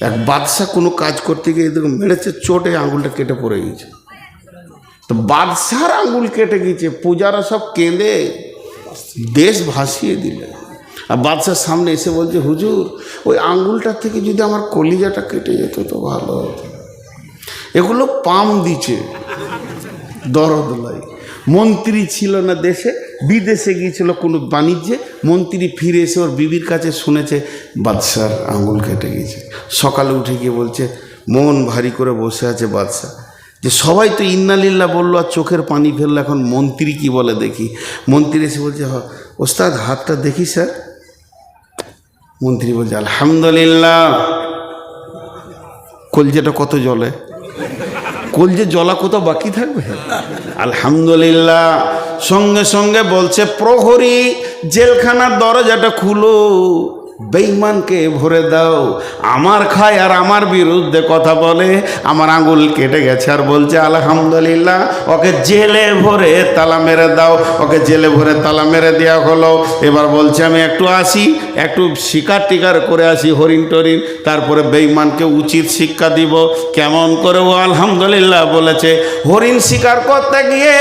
এক বাদশাহ কোনো কাজ করতে গিয়ে এদিকে মেরেছে, চোটে আঙুলটা কেটে পড়ে গেছে তো বাদশার আঙুল কেটে গেছে পূজারা সব কেঁদে দেশ ভাসিয়ে দিলে। আর বাদশার সামনে এসে বলছে, হুজুর, ওই আঙুলটা থেকে যদি আমার কলিজাটা কেটে যেত তো ভালো হতো। এগুলো পাম দিছে দরদ লাই। মন্ত্রী ছিল না দেশে বিদেশে গিয়েছিল কোনো বাণিজ্যে, মন্ত্রী ফিরে এসে ওর বিবির কাছে শুনেছে, বাদশার আঙুল কেটে গেছে সকালে উঠে গিয়ে বলছে, মন ভারী করে বসে আছে বাদশাহ। যে সবাই তো ইন্নালিল্লা বলল, আর চোখের পানি ফেলল, এখন মন্ত্রী কি বলে দেখি। মন্ত্রী এসে বলছে ওস্তাদ, হাতটা দেখি, স্যার। মন্ত্রী বলছে, আলহামদুলিল্লাহ। কলজেটা কত জলে? কলজে জলা কোথাও বাকি থাকবে? আলহামদুলিল্লাহ। সঙ্গে সঙ্গে বলছে প্রহরী জেলখানার দরজাটা খুলো। বেইমানকে ভরে দাও। আমার খায় আর আমার বিরুদ্ধে কথা বলে। আমার আঙুল কেটে গেছে আর বলছে, আলহামদুলিল্লাহ, ওকে জেলে ভরে তালা মেরে দাও, ওকে জেলে ভরে তালা মেরে দেওয়া হলো। এবার বলছে, আমি একটু আসি, একটু শিকার টিকার করে আসি হরিণ টরিণ। তারপরে বেইমানকে উচিত শিক্ষা দিব। কেমন করে ও আলহামদুলিল্লাহ বলেছে, হরিণ শিকার করতে গিয়ে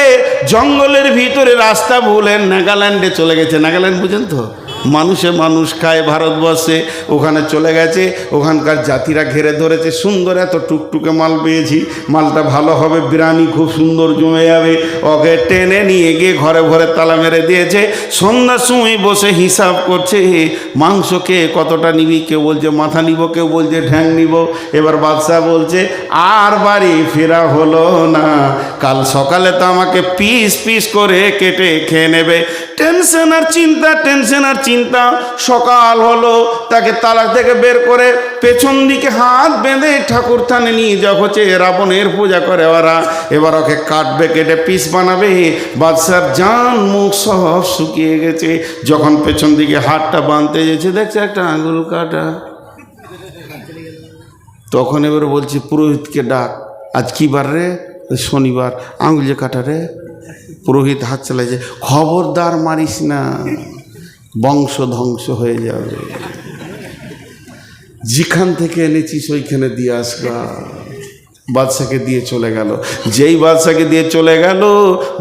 জঙ্গলের ভিতরে রাস্তা ভুলে নাগাল্যান্ডে চলে গেছে। নাগাল্যান্ড বুঝেন তো? মানুষে মানুষ খায়, ভারতবর্ষে। ওখানে চলে গেছে, ওখানকার জাতিরা ঘেরে ধরেছে, সুন্দর এত টুকটুকে মাল পেয়েছি, মালটা ভালো হবে, বিরিয়ানি খুব সুন্দর জমে যাবে। ওকে টেনে নিয়ে গিয়ে ঘরে ঘরে তালা মেরে দিয়েছে। সন্ধ্যার সময় বসে হিসাব করছে মাংস কে কতটা নিবি? কেউ বলছে, মাথা নিব। কেউ বলছে ঠ্যাং নিব। এবার বাদশাহ বলছে, আর বাড়ি ফেরা হলো না। কাল সকালে তো আমাকে পিস পিস করে কেটে খেয়ে নেবে। টেনশন আর চিন্তা, টেনশন আর চিন্তা। সকাল হলো, তাকে তালা থেকে বের করে পেছন দিকে হাত বেঁধে ঠাকুর থানে নিয়ে যা হচ্ছে রাবণের পূজা করে ওরা। এবার ওকে কাটবে, কেটে পিস বানাবে, বাদশার জান মুখ সব শুকিয়ে গেছে। যখন পেছন দিকে হাতটা বাঁধতে গেছে, দেখছে একটা আঙুল কাটা। তখন এবার বলছি, পুরোহিতকে ডাক, আজ কি বার রে? শনিবার, আঙুল যে কাটা রে? পুরোহিত হাত চালাইছে, খবরদার মারিস না। বংশ ধ্বংস হয়ে যাবে। যেখান থেকে এনেছিস, ওইখানে দিয়ে আসবা বাদশাকে দিয়ে চলে গেল। যেই বাদশাকে দিয়ে চলে গেল,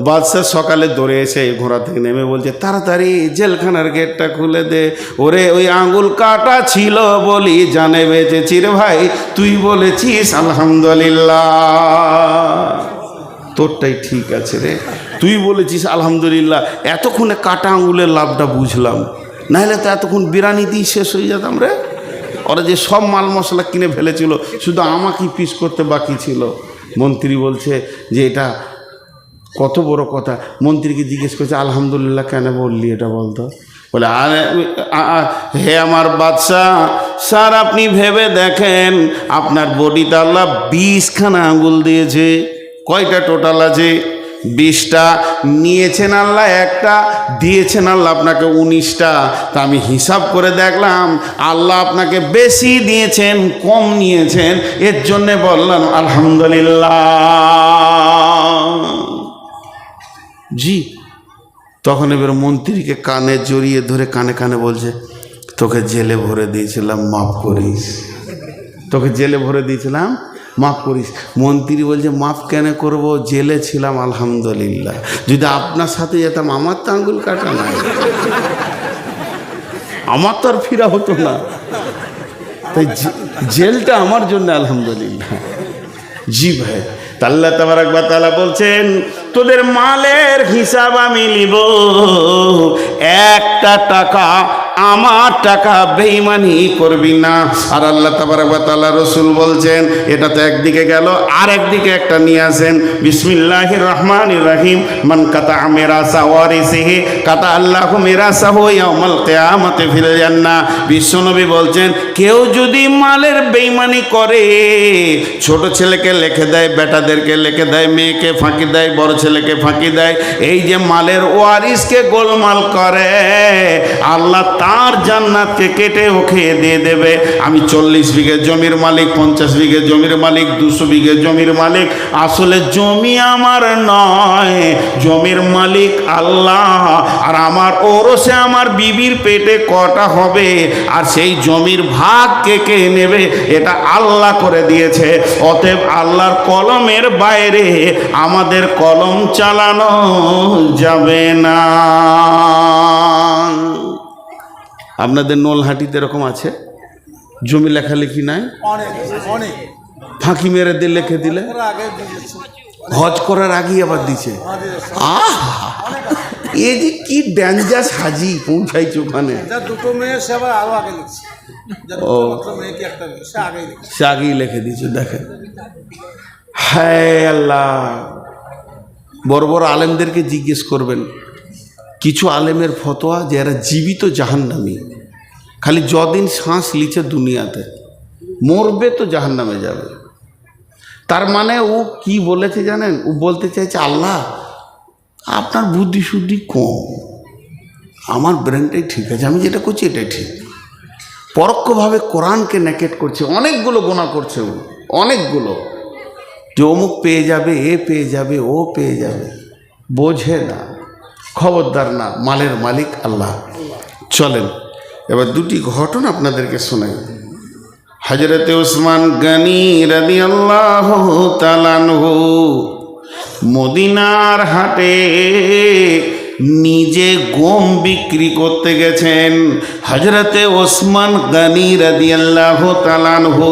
বাদশাহ সকালে দৌড়ে এসে এই ঘোড়া থেকে নেমে বলছে, তাড়াতাড়ি জেলখানার গেটটা খুলে দে। ওরে, ওই আঙুল কাটা ছিল বলি জানে বেঁচেছি রে ভাই। তুই বলেছিস, আলহামদুলিল্লাহ। তোরটাই ঠিক আছে রে। তুই বলেছিস, আলহামদুলিল্লাহ, এতক্ষণে কাটা আঙুলের লাভটা বুঝলাম। নাহলে তো এতক্ষণ বিরানি দিয়ে শেষ হয়ে যেতাম রে। ওরা যে সব মাল মশলা কিনে ফেলেছিল, শুধু আমাকেই পিস করতে বাকি ছিল। মন্ত্রী বলছে যে, এটা কত বড় কথা। মন্ত্রীকে জিজ্ঞেস করছে, আলহামদুলিল্লাহ, কেন বললি এটা বলতো? বলে, আরে হে আমার বাদশাহ, স্যার, আপনি ভেবে দেখেন, আপনার বডিতে আল্লাহ বিশখানা আঙুল দিয়েছে। কয়টা টোটাল আছে? বিশটা। নিয়েছেন আল্লাহ একটা, দিয়েছেন আল্লাহ আপনাকে উনিশটা। তা আমি হিসাব করে দেখলাম, আল্লাহ আপনাকে বেশি দিয়েছেন, কম নিয়েছেন। এর জন্যে বললাম, আলহামদুলিল্লাহ। জি। তখন এবার মন্ত্রীকে কানে জড়িয়ে ধরে কানে কানে বলছে, তোকে জেলে ভরে দিয়েছিলাম, মাফ করিস। তোকে জেলে ভরে দিয়েছিলাম মাফ করিস। মন্ত্রী বলছে, মাফ কেন করব? জেলে ছিলাম, আলহামদুলিল্লাহ। যদি আপনার সাথে যেতাম, আমার তো আঙ্গুল কাটা নাই। আমার তো আর ফিরা হতো না। তাই জেলটা আমার জন্য, আলহামদুলিল্লাহ। জি ভাই। তা আল্লাহ তাবারাক ওয়া তাআলা বলছেন, তোদের মালের হিসাব আমি নিব। একটা টাকা আমার টাকা বেইমানি করবি না। আর আল্লাহ তাবারাক ওয়া তাআলা রসুল বলছেন এটা তো একদিকে গেল, আর একদিকে একটা নিয়ে আসেন। বিসমিল্লাহির রহমানির রহিম। মান কাতা মিরাসা ওয়ারিসিহি, কাতা আল্লাহু মিরাসাহু ইয়াউমাল কিয়ামাতি ফিল জান্নাহ। বিশ্বনবী বলছেন, কেউ যদি মালের বেইমানি করে, ছোট ছেলেকে লিখে দেয়, বেটাদেরকে লিখে দেয়, মেয়েকে ফাঁকি দেয়, বড় ছেলেকে ফাঁকি দেয়, এই যে মালের ওয়ারিসকে গোলমাল করে, আল্লাহ তার জান্নাতকে কেটে ওকে দিয়ে দেবে। আমি চল্লিশ বিঘে জমির মালিক, পঞ্চাশ বিঘে জমির মালিক, দুশো বিঘে জমির মালিক। আসলে জমি আমার নয়, জমির মালিক আল্লাহ। আর আমার ওরসে আমার বিবির পেটে কটা হবে? আর সেই জমির ভাগ কে কে নেবে? এটা আল্লাহ করে দিয়েছে। অতএব আল্লাহর কলমের বাইরে আমাদের কলম চালানো যাবে না। আপনাদের নলহাটিতে এরকম আছে? জমি লেখালেখি নাই? অনেক অনেক ফাঁকি মেরে দিয়ে লিখে দিলে? হজ করার আগেই আবার দিছে। আহ! এ যে কি ড্যাঞ্জাস হাজি পৌঁছাইছে ওখানে। দুটো মেয়ে সে আবার আরও আগে লিখছে। ও। সে আগেই লিখে দিয়েছে দেখেন। হ্যাঁ আল্লাহ! বড় বড় আলেমদেরকে জিজ্ঞেস করবেন। কিছু আলেমের ফতোয়া যে এরা জীবিত জাহান্নামী। খালি যদিন শ্বাস লিছে দুনিয়াতে, মরবে তো জাহান্নামে যাবে। তার মানে ও কি বলেছে জানেন? ও বলতে চাইছে, আল্লাহ, আপনার বুদ্ধি শুদ্ধি কম। আমার ব্রেনটাই ঠিক আছে, আমি যেটা করছি এটাই ঠিক। পরোক্ষভাবে কোরআনকে নেকেট করছে, অনেকগুলো গোনা করছে ও, অনেকগুলো। যে অমুক পেয়ে যাবে, এ পেয়ে যাবে, ও পেয়ে যাবে, বোঝে না। খবরদার না, মালের মালিক আল্লাহ। চলেন, এবার দুটি ঘটনা আপনাদেরকে শোনাই। হজরতে ওসমান গানি রাদি আল্লাহ তালানহু মদিনার হাটে নিজে গম বিক্রি করতে গেছেন। হজরতে ওসমান গানি রাদি আল্লাহ তালানহু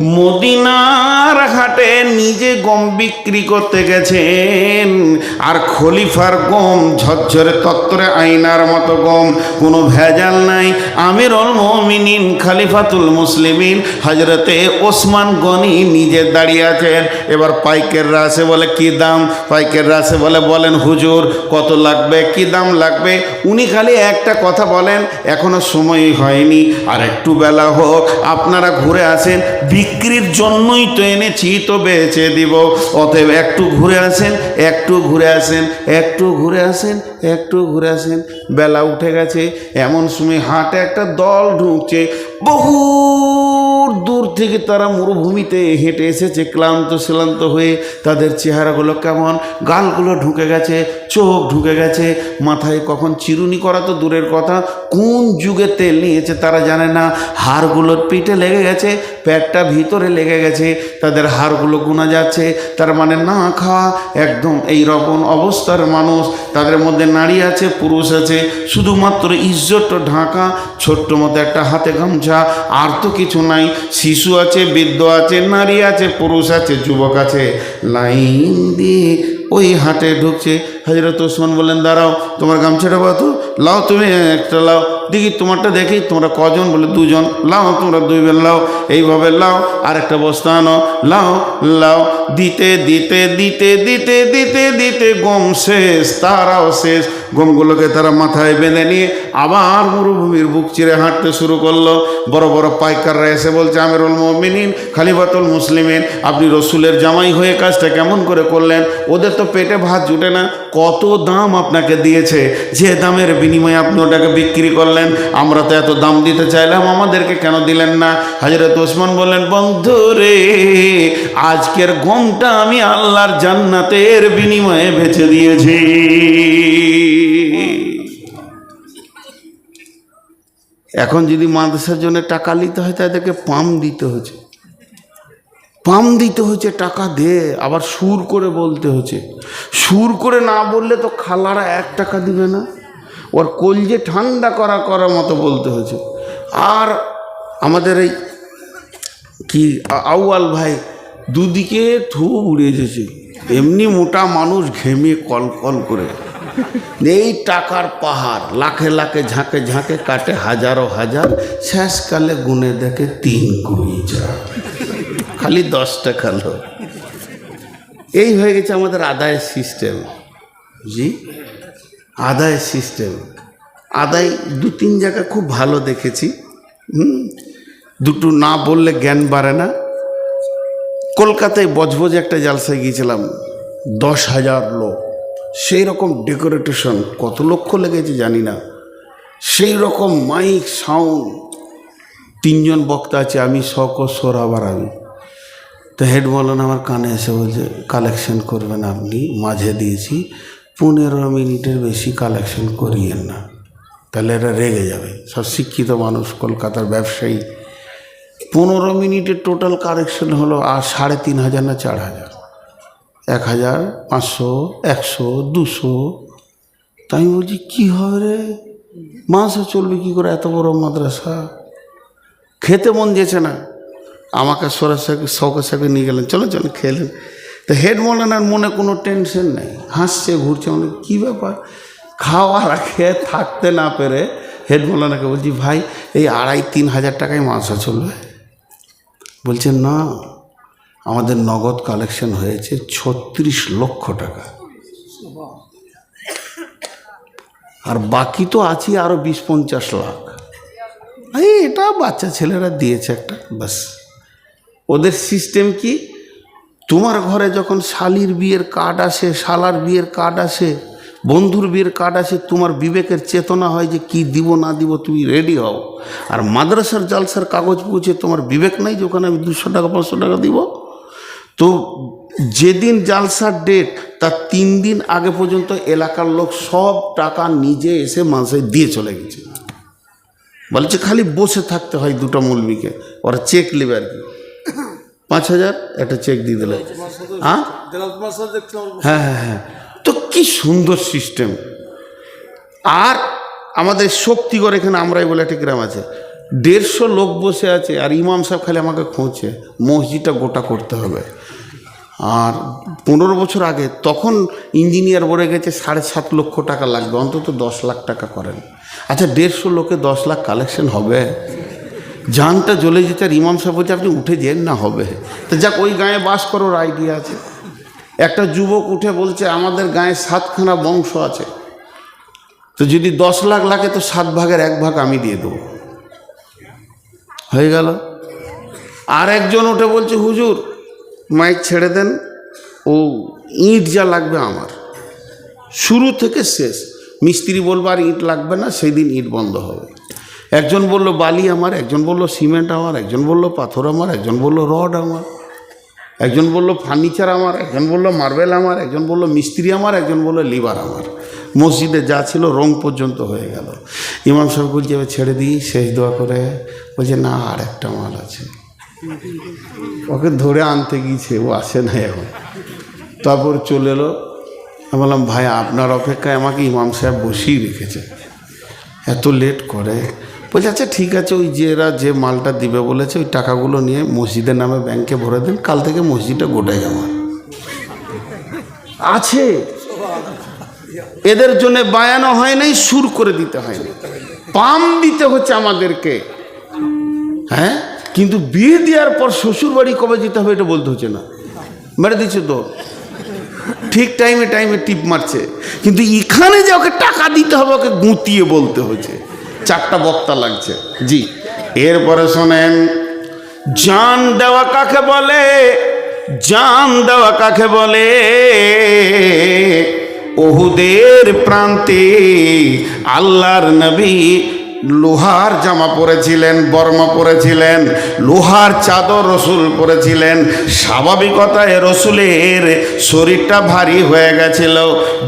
মদিনার হাটে নিজে গম বিক্রি করতে গেছেন। আর খলিফার গম ঝরঝরে তত্তরে আইনার মতো গম, কোনো ভেজাল নাই। আমিরুল মমিনিন, খালিফাতুল মুসলিমিন হজরতে ওসমান গনি নিজে দাঁড়িয়ে আছেন। এবার পাইকেররা আছে বলে, কি দাম? পাইকেররা আছে বলে, বলেন হুজুর, কত লাগবে? কি দাম লাগবে? উনি খালি একটা কথা বলেন, এখনও সময় হয়নি। আর একটু বেলা হোক, আপনারা ঘুরে আসেন বিক্রির জন্যই তো এনেছি, তো বেচে দিব। অতএব একটু ঘুরে আসেন, একটু ঘুরে আসেন, একটু ঘুরে আসেন, একটু ঘুরে আসেন। বেলা উঠে গেছে, এমন সময় হাটে একটা দল ঢুকছে, বহু দূর দূর থেকে তারা মরুভূমিতে হেঁটে এসেছে, ক্লান্ত শ্লান্ত হয়ে তাদের চেহারাগুলো কেমন? গালগুলো ঢুকে গেছে, চোখ ঢুকে গেছে, মাথায় কখন চিরুনি করা তো দূরের কথা, কোন যুগে তেল নিয়েছে তারা জানে না হাড়গুলোর পিঠে লেগে গেছে, পেটটা ভিতরে লেগে গেছে, তাদের হাড়গুলো গোনা যাচ্ছে, তার মানে না খাওয়া একদম এই রকম অবস্থার মানুষ, তাদের মধ্যে নারী আছে, পুরুষ আছে, শুধুমাত্র ইজ্জত ঢাকা, ছোট্ট মতো একটা হাতে গামছা, আর তো কিছু নাই শিশু আছে, বৃদ্ধ আছে, নারী আছে, পুরুষ আছে, যুবক আছে। লাইন দিয়ে ওই হাটে ঢুকছে। হজরত ওসমান বললেন, দাঁড়াও, তোমার গামছাটা কত লাও তুমি একটা লাও। দেখি তোমারটা দেখি, তোমরা কজন? বলে, দুজন। লাও, তোমরা দুই বেল লাও। এইভাবে লাও আর একটা বস্তা আনো। লাও লাও। দিতে দিতে দিতে দিতে দিতে দিতে গম শেষ, তারাও শেষ। গমগুলোকে তারা মাথায় বেঁধে নিয়ে আবার মরুভূমির বুক চিরে হাঁটতে শুরু করল। বড় বড় পাইকাররা এসে বলছে, আমিরুল মমিনিন, খালিফাতুল মুসলিমিন, আপনি রসুলের জামাই হয়ে কাজটা কেমন করে করলেন? ওদের তো পেটে ভাত জুটে না। কত দাম আপনাকে দিয়েছে? যে দামের বিনিময়ে আপনি ওটাকে বিক্রি করলেন, আমরা তো এত দাম দিতে চাইলাম, আমাদেরকে কেন দিলেন না? হাজরত ওসমান বললেন, বন্ধু রে, আজকের গমটা আমি আল্লাহর জান্নাতের বিনিময়ে বেচে দিয়েছি। এখন যদি মাদ্রাসার জন্য টাকা নিতে হয়, তাদেরকে পাম দিতে হচ্ছে। পাম দিতে হচ্ছে টাকা দে, আবার সুর করে বলতে হচ্ছে সুর করে না বললে তো খালারা এক টাকা দিবে না। ওর কলজে ঠান্ডা করা করার মতো বলতে হচ্ছে আর আমাদের এই কি, আউয়াল ভাই দুদিকে থু উড়ে যেছে এমনি মোটা মানুষ ঘেমে কল কল করে। এই টাকার পাহাড়, লাখে লাখে ঝাঁকে ঝাঁকে কাটে হাজারো হাজার, শেষকালে গুনে দেখে তিন কুড়ি যা খালি দশটা খালো এই হয়ে গেছে আমাদের আদায়ের সিস্টেম। জি? আদায়ের সিস্টেম। আদায় দু তিন জায়গা খুব ভালো দেখেছি। হুম? দুটো না বললে জ্ঞান বাড়ে না। কলকাতায় বজবজে একটা জালসায় গিয়েছিলাম। দশ হাজার লোক। সেই রকম ডেকোরেটেশন কত লক্ষ লেগেছে জানি না। সেই রকম মাইক, সাউন্ড। তিনজন বক্তা আছে, আমি শক ও সোরাবার আমি। তো হেড আমার কানে এসে বলছে, কালেকশন করবেন আপনি, মাঝে দিয়েছি, পনেরো মিনিটের বেশি কালেকশন করিয়েন না। তাহলে এরা রেগে যাবে। সব শিক্ষিত মানুষ, কলকাতার ব্যবসায়ী, পনেরো মিনিটের টোটাল কালেকশন হলো আর সাড়ে তিন হাজার না চার হাজার? এক হাজার, পাঁচশো, একশো, দুশো? তাই আমি বলছি, কী হবে রে? মাসে চলবে কী করে? এত বড় মাদ্রাসা? খেতে মন যেছে না। আমাকে সরাসরি শখের সাথে নিয়ে গেলেন। চলো চলো খেলেন তো হেড মৌলানার মনে কোনো টেনশন নেই। হাসছে, ঘুরছে। মানে কী ব্যাপার? খাওয়া আগে থাকতে না পেরে হেড মৌলানাকে বলছি, ভাই, এই আড়াই তিন হাজার টাকায় মাসা চলবে? বলছেন, না, আমাদের নগদ কালেকশন হয়েছে ছত্রিশ লক্ষ টাকা। আর বাকি তো আছে আরও বিশ পঞ্চাশ লাখ। এই, এটা বাচ্চা ছেলেরা দিয়েছে একটা বাস ওদের সিস্টেম কি? তোমার ঘরে যখন শালির বিয়ের কার্ড আসে, শালার বিয়ের কার্ড আসে, বন্ধুর বিয়ের কার্ড আসে, তোমার বিবেকের চেতনা হয় যে কি দিব, না দিব, তুমি রেডি হও। আর মাদ্রাসার জালসার কাগজ পৌঁছে তোমার বিবেক নাই যে ওখানে আমি দুশো টাকা, পাঁচশো টাকা দিব? তো যেদিন জালসার ডেট তার তিন দিন আগে পর্যন্ত এলাকার লোক সব টাকা নিজে এসে মাসে দিয়ে চলে গেছে। বলছে খালি বসে থাকতে হয় দুটো মৌলবিকে ওরা চেক নেবে আর কি। পাঁচ হাজার একটা চেক দিয়ে দিল। হ্যাঁ হ্যাঁ হ্যাঁ হ্যাঁ। তো কি সুন্দর সিস্টেম আর আমাদের শক্তিগড় এখানে আমরাই বলে একটা গ্রাম আছে। দেড়শো লোক বসে আছে, আর ইমাম সাহেব খালি আমাকে খোঁজে। মসজিদটা গোটা করতে হবে। আর পনেরো বছর আগে তখন ইঞ্জিনিয়ার বলে গেছে, সাড়ে সাত লক্ষ টাকা লাগবে, অন্তত দশ লাখ টাকা করেন। আচ্ছা দেড়শো লোকে দশ লাখ কালেকশন হবে? জানটা জ্বলে যেতে আর ইমাম সাহেব বলছে, আপনি উঠে যেন না হবে। তো যাক, ওই গায়ে বাস করার আইডিয়া আছে। একটা যুবক উঠে বলছে, আমাদের গায়ে সাতখানা বংশ আছে। তো যদি দশ লাখ লাগে, তো সাত ভাগের এক ভাগ আমি দিয়ে দেবো। হয়ে গেল। আর একজন উঠে বলছে, হুজুর, মাইক ছেড়ে দেন, ও ইট যা লাগবে আমার। শুরু থেকে শেষ। মিস্ত্রি বলব, আর ইট লাগবে না, সেই দিন ইট বন্ধ হবে। একজন বলল, বালি আমার, একজন বলল, সিমেন্ট আমার, একজন বলল, পাথর আমার, একজন বলল, রড আমার, একজন বলল, ফার্নিচার আমার, একজন বলল, মার্বেল আমার, একজন বলল, মিস্ত্রি আমার, একজন বলল লিভার আমার। মসজিদে যা ছিল রং পর্যন্ত হয়ে গেল। ইমাম সাহেব বলছে, এবার ছেড়ে দিই, শেষ দোয়া করে। বলছে, না, আর একটা মাল আছে। ওকে ধরে আনতে গিয়েছে, ও আসে না এখন। তারপর চলে এলো। আমি বললাম, ভাই, আপনার অপেক্ষায় আমাকে ইমাম সাহেব বসিয়ে রেখেছে। এত লেট করে বলছে আচ্ছা ঠিক আছে, ওই যে এরা যে মালটা দিবে বলেছে, ওই টাকাগুলো নিয়ে মসজিদের নামে ব্যাংকে ভরে দেন, কাল থেকে মসজিদটা গোটাই আমার। আছে। এদের জন্য বায়ানো হয় নাই, সুর করে দিতে হয় পাম দিতে হচ্ছে আমাদেরকে। হ্যাঁ? কিন্তু বিয়ে দেওয়ার পর শ্বশুর বাড়ি কবে যেতে হবে এটা বলতে হচ্ছে না। মেরে দিচ্ছে তো। ঠিক টাইমে টাইমে টিপ মারছে। কিন্তু এখানে যে ওকে টাকা দিতে হবে, ওকে গুঁতিয়ে বলতে হচ্ছে। চারটা বক্তা লাগছে। জি। এরপরে শোনেন, জান দেওয়া কাকে বলে? জান দেওয়া কাকে বলে? ওহুদের প্রান্তে আল্লাহর নবী লোহার জামা পরেছিলেন, বর্মা পরেছিলেন, লোহার চাদর রসুল পরেছিলেন। স্বাভাবিকতায় রসুলের শরীরটা ভারী হয়ে গেছিল।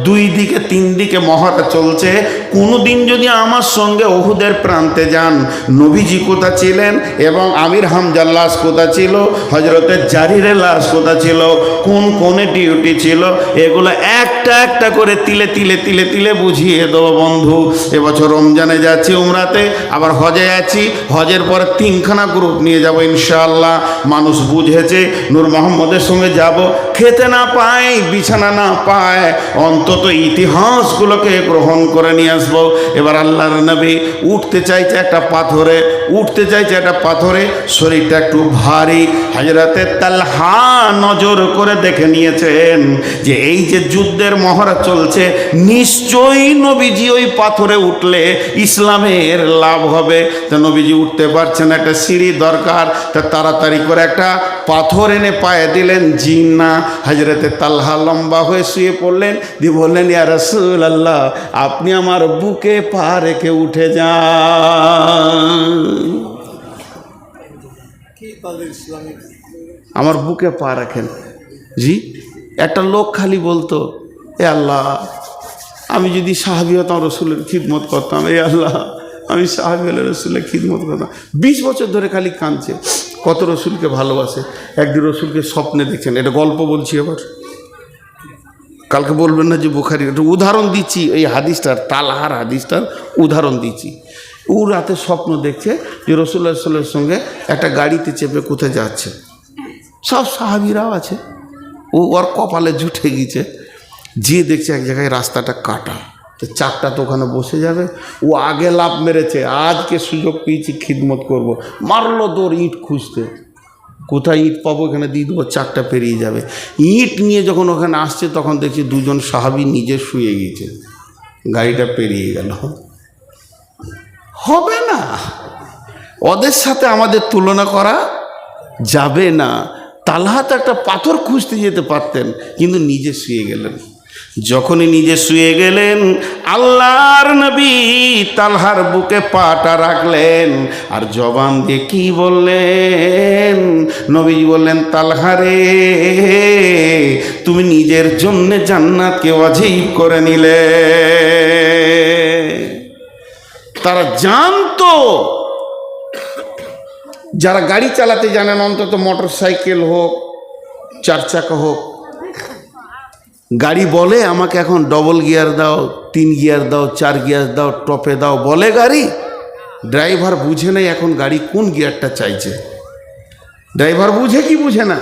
দুই দিকে, তিন দিকে মহড়া চলছে। কোনো দিন যদি আমার সঙ্গে ওহুদের প্রান্তে যান, নবীজি কোথা ছিলেন এবং আমির হামজার লাশ কোথা ছিল হজরতের জারিরের লাশ কোথা ছিল, কোন কোনে ডিউটি ছিল, এগুলো একটা একটা করে তিলে তিলে তিলে তিলে বুঝিয়ে দেবো বন্ধু। এবছর রমজানে যাচ্ছি উমরাতে আবার হজে আছি। হজের পরে তিনখানা গ্রুপ নিয়ে যাব ইনশাআল্লাহ। মানুষ বুঝেছে, নূর মোহাম্মদের সঙ্গে যাব। খেতে না পায়, বিছানা না পায়, অন্তত ইতিহাসগুলোকে গ্রহণ করে নিয়ে আসব। এবার আল্লাহর নবী উঠতে চাইছে একটা পাথরে, উঠতে চাইছে একটা পাথরে। শরীরটা একটু ভারী। হাজরাতে তালহা নজর করে দেখে নিয়েছেন যে এই যে যুদ্ধের মহড়া চলছে, নিশ্চয়ই নবীজি ওই পাথরে উঠলে ইসলামের দিনের লাভ হবে। তো নবীজি উঠতে পারছেন, একটা সিঁড়ি দরকার। তা তাড়াতাড়ি করে একটা পাথর এনে পায়ে দিলেন, জিন না। হাজরতে তাল্হা লম্বা হয়ে শুয়ে পড়লেন, দিয়ে বললেন, ইয়া রসুল আল্লাহ আপনি আমার বুকে পা রেখে উঠে যান। আমার বুকে পা রাখেন। জি, একটা লোক খালি বলতো, এ আল্লাহ, আমি যদি সাহাবি হতাম, রসুলের খিদমত করতাম, এ আল্লাহ। আমি সাহাবি হলে রসুলের খিদমত করতাম। বিশ বছর ধরে খালি কাঁদছে। কত রসুলকে ভালোবাসে। একদিন রসুলকে স্বপ্নে দেখছেন। এটা গল্প বলছি এবার। কালকে বলবেন না যে বুখারি একটা উদাহরণ দিচ্ছি। এই হাদিসটার, তালহার হাদিসটার উদাহরণ দিচ্ছি। ও রাতে স্বপ্ন দেখছে যে রসুল্লাহ সাল্লার সঙ্গে একটা গাড়িতে চেপে কোথায় যাচ্ছে। সব সাহাবিরাও আছে। ও ওর কপালে জুটে গিয়েছে যে দেখছে এক জায়গায় রাস্তাটা কাটা। তো চারটা তো ওখানে বসে যাবে। ও আগে লাভ মেরেছে, আজকে সুযোগ পেয়েছি, খিদমত করব। মারলো তোর ইট খুঁজতে। কোথায় ইট পাবো এখানে দিয়ে দেবো, চারটা পেরিয়ে যাবে। ইট নিয়ে যখন ওখানে আসছে, তখন দেখছি দুজন সাহাবি নিজে শুয়ে গিয়েছে গাড়িটা পেরিয়ে গেল। হবে না। ওদের সাথে আমাদের তুলনা করা যাবে না। তালহাত একটা পাথর খুঁজতে যেতে পারতেন, কিন্তু নিজে শুয়ে গেলেন। যখনই নিজে শুয়ে গেলেন, আল্লাহর নবী তালহার বুকে পাটা রাখলেন। আর জবান দিয়ে কি বললেন? নবীজি বললেন তালহারে তুমি নিজের জন্যে জান্নাতকে অজীব করে নিলে। তারা জানতো, যারা গাড়ি চালাতে জানেন, অন্তত মোটর সাইকেল হোক, চার চাকা হোক গাড়ি বলে, আমাকে এখন ডবল গিয়ার দাও, তিন গিয়ার দাও, চার গিয়ার দাও, টপে দাও। বলে গাড়ি। ড্রাইভার বুঝে নেই এখন গাড়ি কোন গিয়ারটা চাইছে। ড্রাইভার বুঝে কি বুঝে না?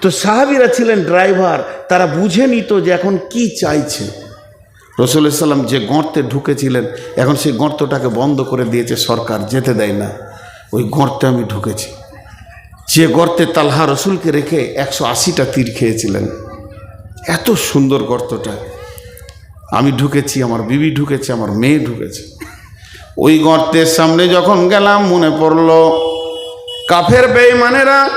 তো সাহাবিরা ছিলেন ড্রাইভার, তারা বুঝে নিত যে এখন কি চাইছে। রসুল সাল্লাম যে গর্তে ঢুকেছিলেন, এখন সেই গর্তটাকে বন্ধ করে দিয়েছে, সরকার যেতে দেয় না। ওই গর্তে আমি ঢুকেছি। যে গর্তে তালহা রসুলকে রেখে একশো আশিটা তীর খেয়েছিলেন। এত সুন্দর গর্তটা। আমি ঢুকেছি, আমার বিবি ঢুকেছে, আমার মেয়ে ঢুকেছে। ওই গর্তের সামনে যখন গেলাম, মনে পড়ল, কাফের বেঈমানেরা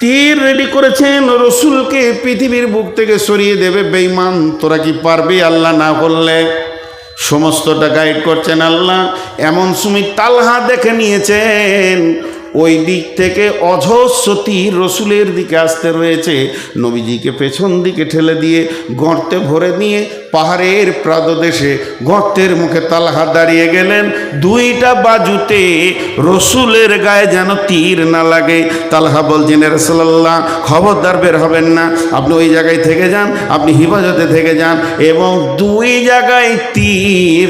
তীর রেডি করেছেন, রসুলকে পৃথিবীর বুক থেকে সরিয়ে দেবে। বেঈমান, তোরা কি পারবি আল্লাহ না বললে? সমস্তটা গাইড করছেন আল্লাহ। এমন সুমি তালহা দেখে নিয়েছেন ওই দিক থেকে অজস্র তীর রসুলের দিকে আসতে রয়েছে। নবীজিকে পেছন দিকে ঠেলে দিয়ে গর্তে ভরে নিয়ে পাহাড়ের প্রাদদেশে গর্তের মুখে তালহা দাঁড়িয়ে গেলেন। দুইটা বাজুতে রসুলের গায়ে যেন তীর না লাগে। তালহা বলছেন রসুল্লাহ খবরদার বের হবেন না। আপনি ওই জায়গায় থেকে যান, আপনি হিফাজতে থেকে যান এবং দুই জায়গায় তীর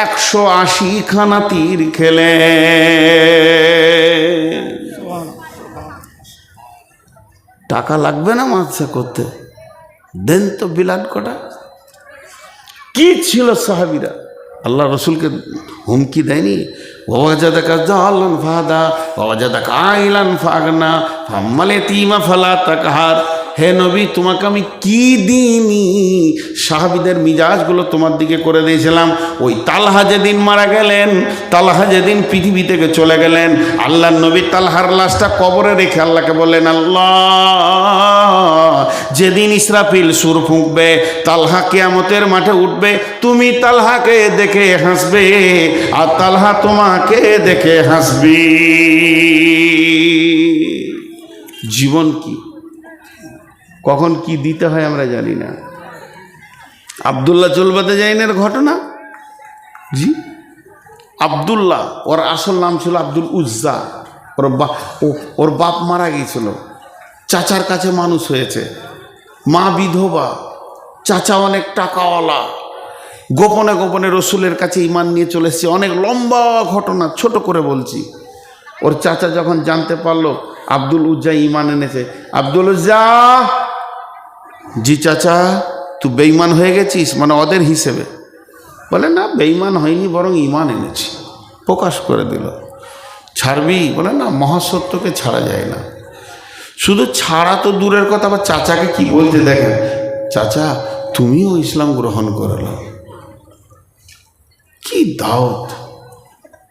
একশো আশি খানা তীর খেলে। টাকা লাগবে না মাদ্রাসা করতে? দেন তো বিলাট কটা। কি ছিল সাহাবিরা? আল্লাহ রসুলকে হুমকি দেয়নি? যাদা কাজ আল্লান বাবা যাদা কাইলান ফাগনা, ফাম্মালে তিমা ফালা তাকাহার। হে নবী, তোমাকে আমি কি দিইনি? সাহাবিদের মিজাজগুলো তোমার দিকে করে দিয়েছিলাম। ওই তালহা যেদিন মারা গেলেন, তালহা যেদিন পৃথিবী থেকে চলে গেলেন আল্লাহ নবী তালহার লাশটা কবরে রেখে আল্লাহকে বললেন, আল্লাহ, যেদিন ইসরাফিল সুর ফুঁকবে, তালহা কেয়ামতের মাঠে উঠবে, তুমি তালহাকে দেখে হাসবে, আর তালহা তোমাকে দেখে হাসবি। জীবন কি? কখন কি দিতে হয় আমরা জানি না। আবদুল্লাহ চলবাতে জাইনের ঘটনা? জি। আবদুল্লাহ ওর আসল নাম ছিল আব্দুল উজ্জা। ওর বাপ ওর বাপ মারা গিয়েছিল। চাচার কাছে মানুষ হয়েছে। মা বিধবা চাচা অনেক টাকাওয়ালা। গোপনে গোপনে রসুলের কাছে ইমান নিয়ে চলে এসেছে। অনেক লম্বা ঘটনা ছোট করে বলছি। ওর চাচা যখন জানতে পারল আব্দুল উজ্জা ইমান এনেছে। আব্দুল উজ্জা! জি চাচা তুই বেইমান হয়ে গেছিস? মানে ওদের হিসেবে। বলে, না বেইমান হয়নি, বরং ইমান এনেছি। প্রকাশ করে দিল। ছাড়বি? বলে, না, মহাসত্যকে ছাড়া যায় না। শুধু ছাড়া তো দূরের কথা, আবার চাচাকে কি বলতে দেখেন? চাচা, তুমিও ইসলাম গ্রহণ করল কি দাওত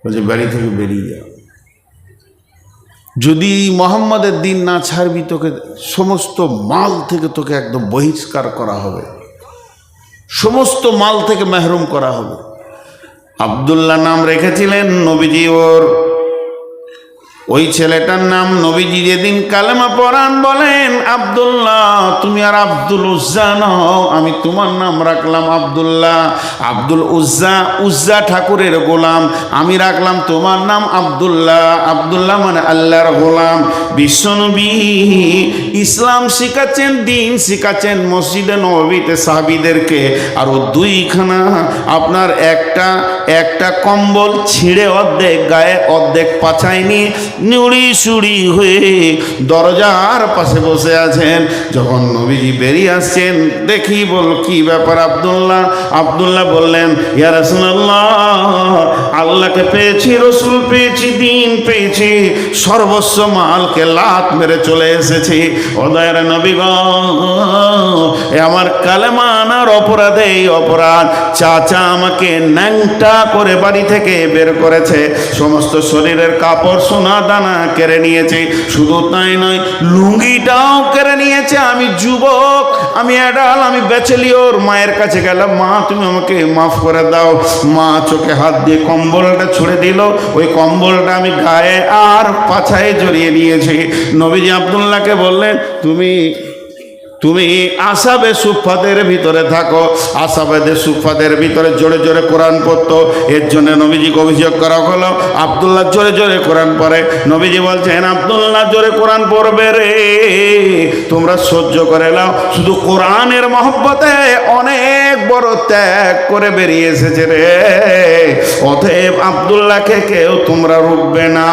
বলছে, বাড়ি থেকে বেরিয়ে যাও। যদি মোহাম্মদের দিন না ছাড়বি, তোকে সমস্ত মাল থেকে তোকে একদম বহিষ্কার করা হবে। সমস্ত মাল থেকে মেহরুম করা হবে। আবদুল্লাহ নাম রেখেছিলেন নবীজি ওর ওই ছেলেটার নাম নবীজি যেদিন কালেমা পড়ান বলেন, আব্দুল্লাহ, তুমি আর আব্দুল উজ্জা নও, আমি তোমার নাম রাখলাম আব্দুল্লাহ। আব্দুল উজ্জা উজ্জা ঠাকুরের গোলাম, আমি রাখলাম তোমার নাম আব্দুল্লাহ। আব্দুল্লাহ মানে আল্লাহর গোলাম। বিশ্বনবী ইসলাম শিখাচ্ছেন, দিন শিখাচ্ছেন, মসজিদে নবীতে সাহাবিদেরকে। আর ও দুইখানা আপনার একটা একটা কম্বল ছিঁড়ে অর্ধেক, গায়ে অর্ধেক পাছায়নি নুড়ি সুড়ি হয়ে দরজার পাশে বসে আছেন। যখন নবীজি বেরিয়ে আসছেন, দেখি বল কি ব্যাপার আবদুল্লাহ। আব্দুল্লাহ বললেন, ইয়া রাসূলুল্লাহ, আল্লাহকে পেয়েছি, রসুল পেয়েছি, দিন পেয়েছি, সর্বস্ব মালকে লাত মেরে চলে এসেছি। ওদয়ের নবী গো এ আমার কালেমা আনার অপরাধে এই অপরাধ। চাচা আমাকে ন্যাংটা করে বাড়ি থেকে বের করেছে। সমস্ত শরীরের কাপড় সোনা দানা কেড়ে নিয়েছে। শুধু তাই নয়, লুঙ্গিটাও কেড়ে নিয়েছে। আমি যুবক, আমি অ্যাডাল আমি ব্যাচেলিওর মায়ের কাছে গেলাম, মা, তুমি আমাকে মাফ করে দাও। মা চোখে হাত দিয়ে কম্বলটা ছুড়ে দিল। ওই কম্বলটা আমি গায়ে আর পাছায় জড়িয়ে নিয়েছি। নবীজি আবদুল্লাহকে বললেন, তুমি তুমি আসাবে সুফাদের ভিতরে থাকো আসাবেদের সুফাদের ভিতরে জোরে জোরে কোরআন পড়তো। এর জন্য নবীজিকে অভিযোগ করা হলো, আবদুল্লাহ জোরে জোরে কোরআন পড়ে। নবীজি বলছেন আবদুল্লাহ, জোরে কোরআন পড়বে রে। তোমরা সহ্য করে নাও। শুধু কোরআনের মহব্বতে অনেক বড় ত্যাগ করে বেরিয়ে এসেছে রে। অতএব আবদুল্লাহকে কেউ তোমরা রুখবে না।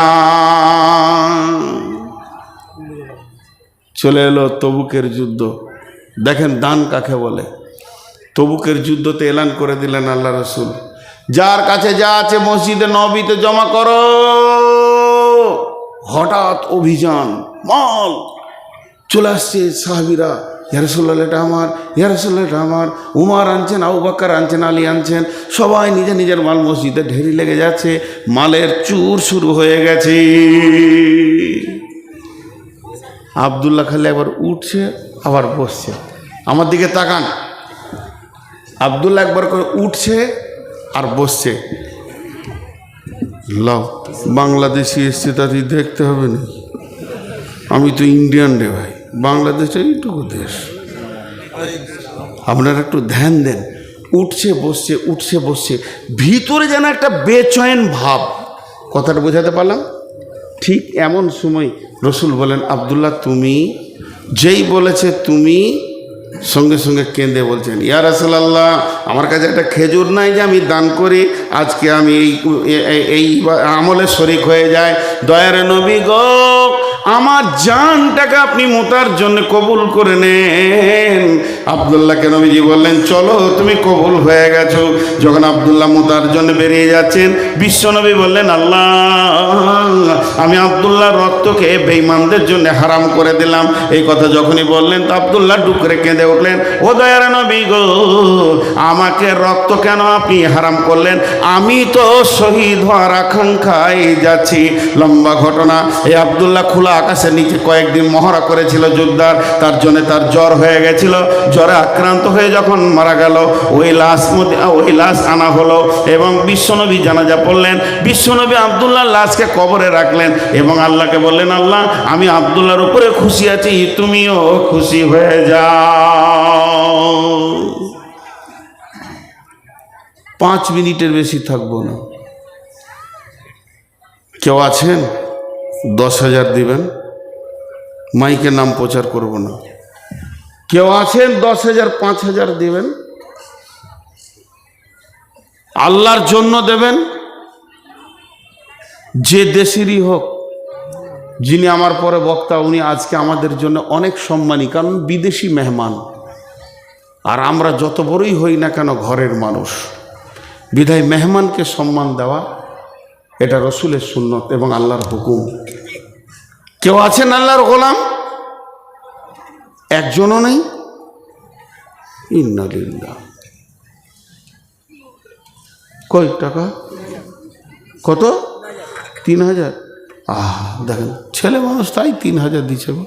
চলে এলো তবুকের যুদ্ধ। দেখেন দান কাকে বলে। তবুকের যুদ্ধতে এলান করে দিলেন আল্লাহ রসুল। যার কাছে যা আছে মসজিদে নবীতে জমা করো। হঠাৎ অভিযান, মাল। চলে আসছে সাহাবিরা ইয়ারসুল্লাহ এটা আমার ইয়ারসুল্লাহ এটা আমার। উমার আনছেন, আবু বাক্কার আনছেন, আলী আনছেন। সবাই নিজের নিজের মাল মসজিদে ঢেরি লেগে যাচ্ছে। মালের চুর শুরু হয়ে গেছে। আবদুল্লাহ খালি একবার উঠছে, আবার বসছে। আমার দিকে তাকান। আবদুল্লাহ একবার করে উঠছে আর বসছে। লাও, বাংলাদেশি এসছে তাদের দেখতে হবে না। আমি তো ইন্ডিয়ান রে ভাই, বাংলাদেশ এইটুকু দেশ। আপনারা একটু ধ্যান দেন। উঠছে, বসছে উঠছে, বসছে। ভিতরে যেন একটা বেচয়ন ভাব। কথাটা বোঝাতে পারলাম? ঠিক এমন সময় রসুল বলেন, আবদুল্লাহ, তুমি যেই বলেছে তুমি সঙ্গে সঙ্গে কেঁদে বলছেন। ইয়া রাসূলুল্লাহ, আমার কাছে একটা খেজুর নাই যে আমি দান করি, আজকে আমি এই, এই- আমলে শরিক হয়ে যায়। দয়ার নবী গো আমার জানটাকে আপনি মোতার জন্য কবুল করে নেন। আবদুল্লাহকে নবীজি বললেন, চলো, তুমি কবুল হয়ে গেছো। যখন আবদুল্লাহ মোতার জন্য বেরিয়ে যাচ্ছেন, বিশ্বনবী বললেন, আল্লাহ, আমি আবদুল্লাহর রক্তকে বেঈমানদের জন্য হারাম করে দিলাম। এই কথা যখনই বললেন, তো আবদুল্লাহ ডুকরে কেঁদে উঠলেন, ও দয়ার নবী গো, আমাকে রক্ত কেন আপনি হারাম করলেন? আমি তো শহীদ হওয়ার আকাঙ্ক্ষায় যাচ্ছি। লম্বা ঘটনা। এই আবদুল্লাহ খোলা আকাশের নিচে কয়েকদিন মহড়া করেছিল যোদ্ধার, তার জন্য তার জ্বর হয়ে গেছিল। জ্বরে আক্রান্ত হয়ে যখন মারা গেল, ওই লাশ মধ্যে- ওই লাশ আনা হলো এবং বিশ্বনবী জানাজা পড়লেন। বিশ্বনবী আবদুল্লাহ লাশকে কবরে রাখলেন এবং আল্লাহকে বললেন, আল্লাহ, আমি আবদুল্লাহর উপরে খুশি আছি, তুমিও খুশি হয়ে যাও। পাঁচ মিনিটের বেশি থাকব না। কেউ আছেন? দশ হাজার দিবেন। মাইকে নাম প্রচার করব না। কেউ আছেন, দশ হাজার, পাঁচ হাজার দিবেন। আল্লাহর জন্য দেবেন। যে দেশেরই হোক, যিনি আমার পরে বক্তা, উনি আজকে আমাদের জন্য অনেক সম্মানী, কারণ বিদেশি মেহমান। আর আমরা যত বড়ই হই না কেন, ঘরের মানুষ। বিধায় মেহমানকে সম্মান দেওয়া এটা রসুলের সুন্নত এবং আল্লাহর হুকুম। কেউ আছেন আল্লাহর গোলাম? একজনও নেই? ইন্নালিল্লাহ। কয় টাকা? কত? তিন হাজার। আহ, দেখেন, ছেলে মানুষ তাই তিন হাজার দিচ্ছে গো।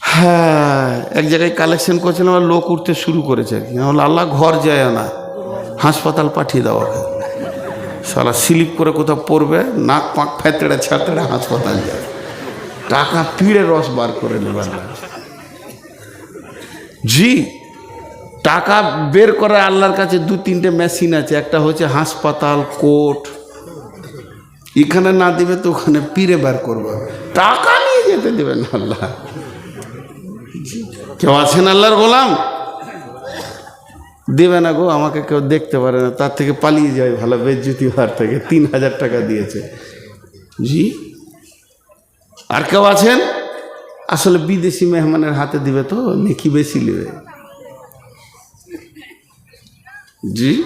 হ্যাঁ এক জায়গায় কালেকশন করছিলাম আর লোক উঠতে শুরু করেছে আর কি। আল্লাহ ঘর যায় না। হাসপাতাল পাঠিয়ে দেওয়া হয় সারা স্লিপ করে কোথাও পড়বে, নাক পাক ফেতড়ে ছাতড়ে হাসপাতাল যাবে। টাকা পিড়ে রস বার করে নেবার জি, টাকা বের করে আল্লাহর কাছে দু তিনটে মেশিন আছে, একটা হচ্ছে হাসপাতাল, কোর্ট। এখানে না দিবে তো ওখানে পিড়ে বার করবে। টাকা নিয়ে যেতে দেবেন আল্লাহ। কেউ আছেন আল্লাহর গোলাম? দেবে না গো, আমাকে কেউ দেখতে পারে না। তার থেকে পালিয়ে যায় ভালো, বেজ্জুতি হওয়ার থেকে। তিন হাজার টাকা দিয়েছে। জি? আর কেউ আছেন? আসলে বিদেশি মেহমানের হাতে দিবে তো, নেকি বেশি নেবে। জি?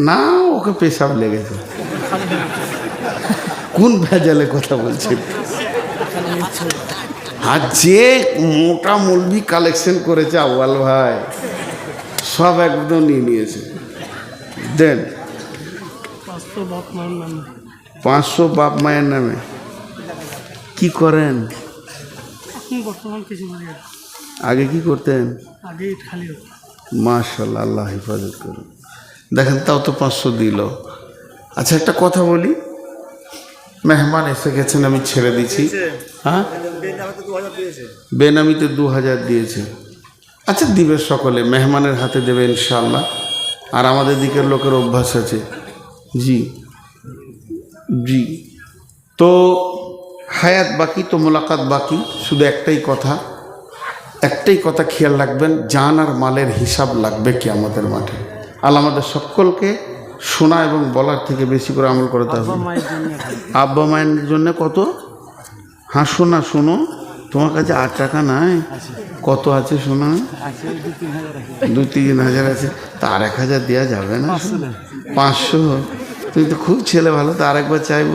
না, ওকে পেশাব লেগেছে। কোন ভেজালে কথা বলছেন? আর যে মোটা মুলবি কালেকশন করেছে আউয়াল ভাই সব একদম নিয়ে নিয়েছে। দেন পাঁচশো বাপ মায়ের নামে। কি করেন? কিছু আগে কি করতেন? মাশাল্লাহ আল্লাহ হেফাজত করুন। দেখেন তাও তো পাঁচশো দিল। আচ্ছা একটা কথা বলি। মেহমান এসে গেছেন আমি ছেড়ে দিচ্ছি। হ্যাঁ? বেনামিতে দু হাজার দিয়েছে। আচ্ছা দিবে সকলে মেহমানের হাতে দেবে ইনশাল্লাহ আর আমাদের দিকের লোকের অভ্যাস আছে। জি। জি। তো হায়াত বাকি তো মোলাকাত বাকি শুধু একটাই কথা। একটাই কথা খেয়াল রাখবেন জান আর মালের হিসাব লাগবে কি আমাদের মাঠে। আল্লাহ আমাদের সকলকে শোনা এবং বলার থেকে বেশি করে আমল করতে হবে আব্বা মায়ের জন্য কত? হ্যাঁ শোনা শোনো। তোমার কাছে আট টাকা নাই। কত আছে শোনা? দু তিন হাজার আছে। তার এক হাজার দেওয়া যাবে না। পাঁচশো তুমি তো খুব ছেলে ভালো। তো আরেকবার চাইব?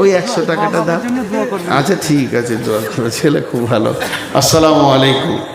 ওই একশো টাকাটা দাও। আচ্ছা ঠিক আছে দোয়া করো। ছেলে খুব ভালো। আসসালামু আলাইকুম।